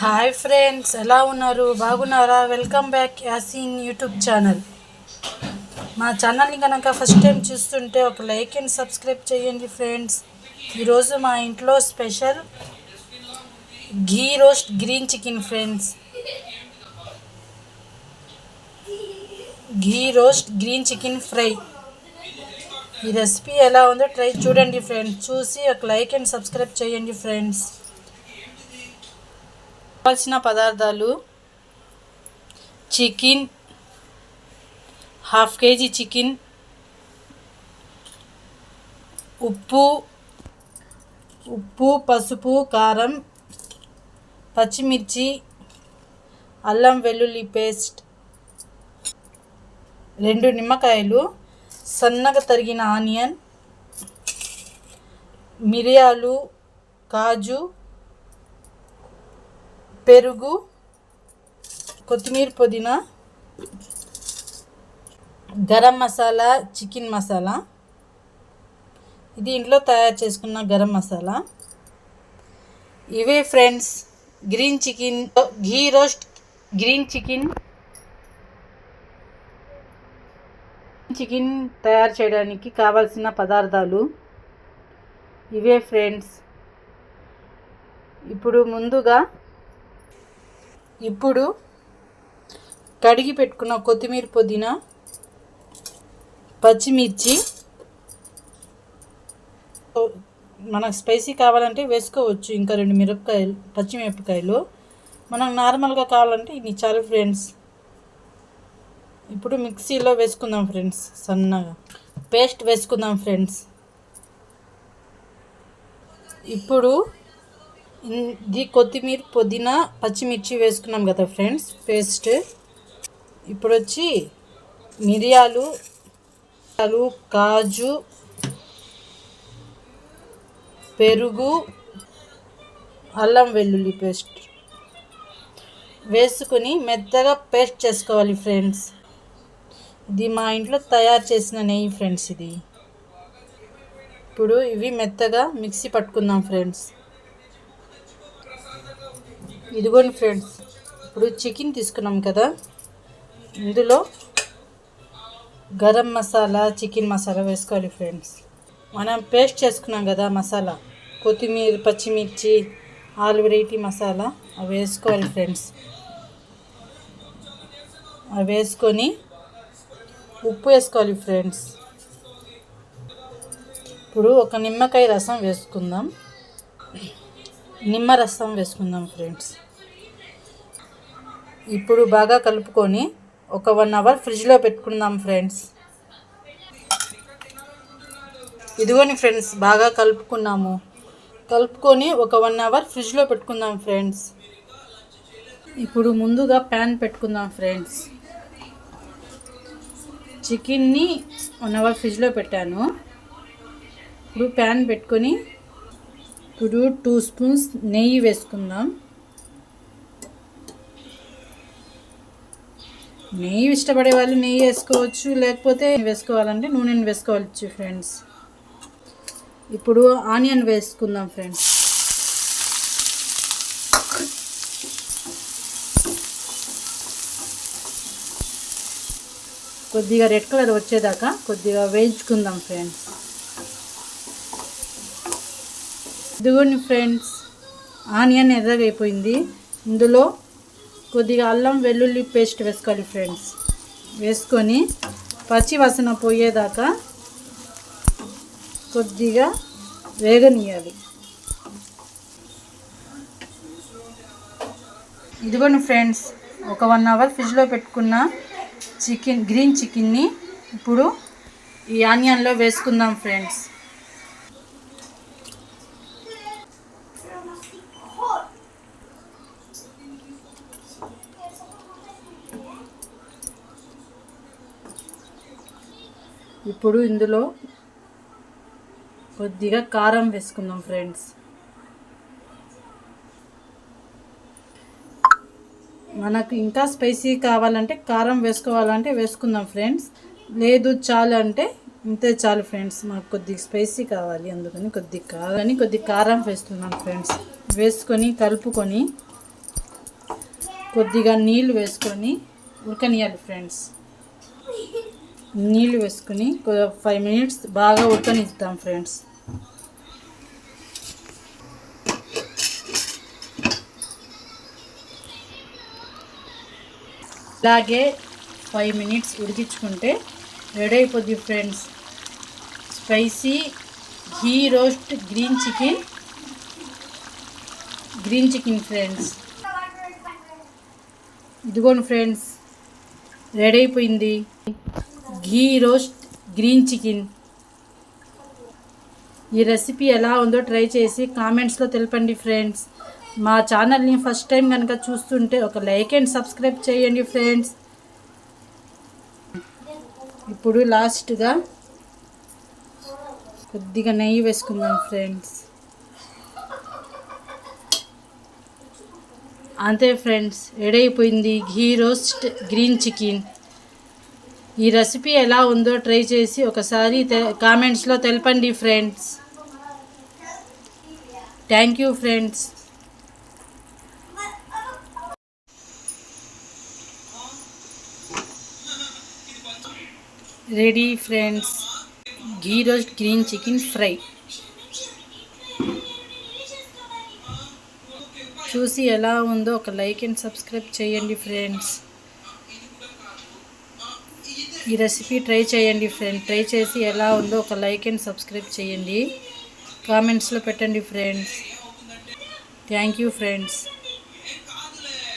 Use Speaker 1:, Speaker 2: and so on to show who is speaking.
Speaker 1: Hi friends ఎలా ఉన్నారు? బాగున్నారా? Welcome back Yaseen YouTube channel మా ఛానల్ని కనుక ఫస్ట్ టైం చూస్తుంటే ఒక లైక్ అండ్ సబ్స్క్రైబ్ చేయండి ఫ్రెండ్స్ ఈరోజు మా ఇంట్లో special ghee roast green chicken friends ghee roast green chicken fry ఈ రెసిపీ ఎలా ఉందో ట్రై చూడండి ఫ్రెండ్స్ చూసి ఒక లైక్ అండ్ సబ్స్క్రైబ్ చేయండి ఫ్రెండ్స్ కావాల్సిన పదార్థాలు చికెన్ హాఫ్ కేజీ చికెన్ ఉప్పు ఉప్పు పసుపు కారం పచ్చిమిర్చి అల్లం వెల్లుల్లి పేస్ట్ రెండు నిమ్మకాయలు సన్నగా తరిగిన ఆనియన్ మిరియాలు కాజు పెరుగు కొత్తిమీర పుదీనా గరం మసాలా చికెన్ మసాలా. ఇది ఇంట్లో తయారు చేసుకున్న గరం మసాలా. ఇవే friends green chicken ghee roast green chicken. Chicken తయారు చేయడానికి కావాల్సిన పదార్థాలు ఇవే ఫ్రెండ్స్. ఇప్పుడు ముందుగా ఇప్పుడు కడిగి పెట్టుకున్న కొత్తిమీర పుదీనా పచ్చిమిర్చి మనకు స్పైసీ కావాలంటే వేసుకోవచ్చు. ఇంకా రెండు మిరపకాయలు పచ్చిమిరపకాయలు. మనకు నార్మల్గా కావాలంటే ఇన్ని చాలు ఫ్రెండ్స్. ఇప్పుడు మిక్సీలో వేసుకుందాం ఫ్రెండ్స్ సన్నగా. పేస్ట్ వేసుకుందాం ఫ్రెండ్స్. ఇప్పుడు ఇది కొత్తిమీర పుదీనా పచ్చిమిర్చి వేసుకున్నాం కదా ఫ్రెండ్స్ పేస్ట్. ఇప్పుడు వచ్చి మిరియాలు కాజు పెరుగు అల్లం వెల్లుల్లి పేస్ట్. వేసుకొని మెత్తగా పేస్ట్ చేసుకోవాలి ఫ్రెండ్స్. ఇది మా ఇంట్లో తయారు చేసిన నెయ్యి ఫ్రెండ్స్ ఇది. ఇప్పుడు ఇవి మెత్తగా మిక్సీ పట్టుకుందాం ఫ్రెండ్స్. ఇదిగోండి ఫ్రెండ్స్ ఇప్పుడు చికెన్ తీసుకున్నాం కదా. ఇందులో గరం మసాలా చికెన్ మసాలా వేసుకోవాలి ఫ్రెండ్స్. మనం పేస్ట్ చేసుకున్నాం కదా మసాలా కొత్తిమీర పచ్చిమిర్చి ఆలు వెరైటీ మసాలా అవి వేసుకోవాలి ఫ్రెండ్స్. అవి వేసుకొని ఉప్పు వేసుకోవాలి ఫ్రెండ్స్. ఇప్పుడు ఒక నిమ్మకాయ రసం వేసుకుందాం. నిమ్మరసం వేసుకుందాం ఫ్రెండ్స్. ఇప్పుడు బాగా కలుపుకొని ఒక వన్ అవర్ ఫ్రిడ్జ్లో పెట్టుకుందాం ఫ్రెండ్స్. ఇదిగోని ఫ్రెండ్స్ బాగా కలుపుకున్నాము. కలుపుకొని ఒక వన్ అవర్ ఫ్రిడ్జ్లో పెట్టుకుందాం ఫ్రెండ్స్. ఇప్పుడు ముందుగా ప్యాన్ పెట్టుకుందాం ఫ్రెండ్స్. చికెన్ని వన్ అవర్ ఫ్రిడ్జ్లో పెట్టాను. ఇప్పుడు ప్యాన్ పెట్టుకొని ఇప్పుడు టూ స్పూన్స్ నెయ్యి వేసుకుందాం. నెయ్యి ఇష్టపడే వాళ్ళు నెయ్యి వేసుకోవచ్చు లేకపోతే వేసుకోవాలంటే నూనెను వేసుకోవచ్చు ఫ్రెండ్స్. ఇప్పుడు ఆనియన్ వేసుకుందాం ఫ్రెండ్స్. కొద్దిగా రెడ్ కలర్ వచ్చేదాకా కొద్దిగా వేయించుకుందాం ఫ్రెండ్స్. ఇదిగోండి ఫ్రెండ్స్ ఆనియన్ ఎర్రగైపోయింది. ఇందులో కొద్దిగా అల్లం వెల్లుల్లి పేస్ట్ వేసుకోవాలి ఫ్రెండ్స్. వేసుకొని పచ్చి వాసన పోయేదాకా కొద్దిగా వేగనీయాలి ఇదిగోండి ఫ్రెండ్స్ ఒక వన్ అవర్ ఫ్రిడ్జ్లో పెట్టుకున్న చికెన్ గ్రీన్ చికెన్ని ఇప్పుడు ఈ ఆనియన్లో వేసుకుందాం ఫ్రెండ్స్. ఇప్పుడు ఇందులో కొద్దిగా కారం వేసుకుందాం ఫ్రెండ్స్. మనకు ఇంకా స్పైసీ కావాలంటే కారం వేసుకోవాలంటే వేసుకుందాం ఫ్రెండ్స్. లేదు చాలు అంటే ఇంతే చాలు ఫ్రెండ్స్. మాకు కొద్దిగా స్పైసీ కావాలి అందుకని కొద్ది కాదని కొద్ది కారం వేస్తున్నాం ఫ్రెండ్స్. వేసుకొని కలుపుకొని కొద్దిగా నీళ్ళు వేసుకొని ఉడకనియాలి ఫ్రెండ్స్. నీళ్ళు వేసుకొని ఫైవ్ మినిట్స్ బాగా ఉడకనిస్తాం ఫ్రెండ్స్ ఇలాగే ఫైవ్ మినిట్స్ ఉడికించుకుంటే రెడీ అయిపోద్ది friends spicy ghee roast green chicken. Green chicken friends ఇదిగోండి ఫ్రెండ్స్ రెడీ అయిపోయింది. Ghee roast green chicken. ఈ రెసిపీ ఎలా ఉందో ట్రై చేసి కామెంట్స్లో తెలపండి ఫ్రెండ్స్. మా ఛానల్ని ఫస్ట్ టైం కనుక చూస్తుంటే ఒక లైక్ అండ్ సబ్స్క్రైబ్ చేయండి ఫ్రెండ్స్. ఇప్పుడు లాస్ట్గా కొద్దిగా నెయ్యి వేసుకుందాం ఫ్రెండ్స్. అంతే ఫ్రెండ్స్ ఎడైపోయింది ఘీ రోస్ట్ గ్రీన్ చికెన్. ఈ రెసిపీ ఎలా ఉందో ట్రై చేసి ఒకసారి కామెంట్స్లో తెలపండి friends thank you friends ready friends ghee roast green chicken fry చూసి ఎలా ఉందో ఒక లైక్ అండ్ సబ్స్క్రైబ్ చేయండి ఫ్రెండ్స్ ఈ రెసిపీ ట్రై చేయండి ఫ్రెండ్ ట్రై చేసి ఎలా ఉందో ఒక లైక్ అండ్ సబ్స్క్రైబ్ చేయండి. కామెంట్స్లో పెట్టండి ఫ్రెండ్స్ థ్యాంక్ యూ ఫ్రెండ్స్